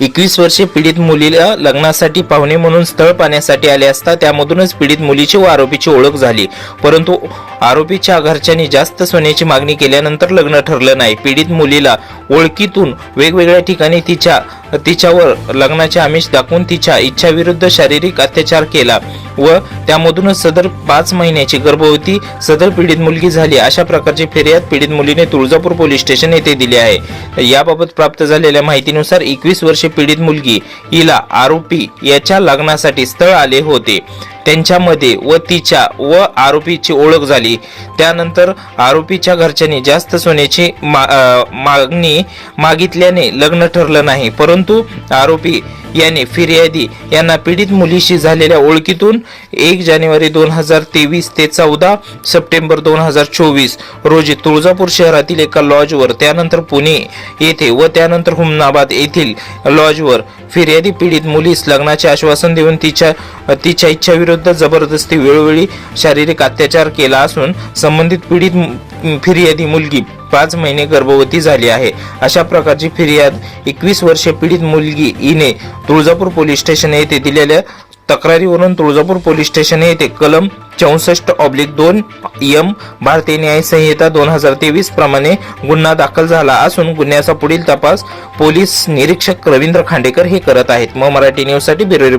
एकवीस वर्षे पीडित मुलीला लग्नासाठी पाहुणे म्हणून स्थळ पाहण्यासाठी आले असता त्यामधूनच पीडित मुलीची व आरोपीची ओळख झाली. परंतु आरोपीच्या घरच्यांनी जास्त सोन्याची मागणी केल्यानंतर लग्न ठरलं नाही. पीडित मुलीला ओळखीतून वेगवेगळ्या ठिकाणी तिच्या तिच्यावर लग्नाचे आमिष दाखवून तिच्या इच्छाविरुद्ध शारीरिक अत्याचार केला. व त्यामधूनच सदर पाच महिन्याची गर्भवती सदर पीडित मुलगी झाली. अशा प्रकारची फिर्याद पीडित मुलीने तुळजापूर पोलीस स्टेशन येथे दिली आहे. याबाबत प्राप्त झालेल्या माहितीनुसार एकवीस वर्षे पीडित मुलगी हिला आरोपी याच्या लग्नासाठी स्थळ आले होते. त्यांच्यामध्ये व तिच्या व आरोपीची ओळख झाली. त्यानंतर आरोपीच्या घरच्यांनी जास्त सोन्याची मा मागणी मागितल्याने लग्न ठरलं नाही. परंतु आरोपी याने फिर्यादी यांना पीडित मुलीशी झालेल्या ओळखीतून एक जानेवारी दोन हजार तेवीस ते चौदा सप्टेंबर दोन हजार चोवीस रोजी तुळजापूर शहरातील एका लॉजवर त्यानंतर पुणे येथे व त्यानंतर हुमनाबाद येथील लॉजवर फिर्यादी पीडित मुलीस लग्नाचे आश्वासन देऊन तिच्या तिच्या इच्छाविरुद्ध जबरदस्ती वेळोवेळी शारीरिक अत्याचार केला असून संबंधित पीडित फिर्यादी मुलगी पाच महिने गर्भवती झाली आहे. अशा प्रकारची फिर्याद एकवीस वर्षे पीडित मुलगी हिने तुळजापूर पोलीस स्टेशन येथे दिलेल्या तक्रारीवरून तुळजापूर पोलीस स्टेशन येथे कलम चौसष्ट ऑब्लिक दोन यम भारतीय न्याय संहिता दोन हजार तेवीस प्रमाणे गुन्हा दाखल झाला असून गुन्ह्याचा पुढील तपास पोलीस निरीक्षक रवींद्र खांडेकर हे करत आहेत. म मराठी न्यूजसाठी ब्युरो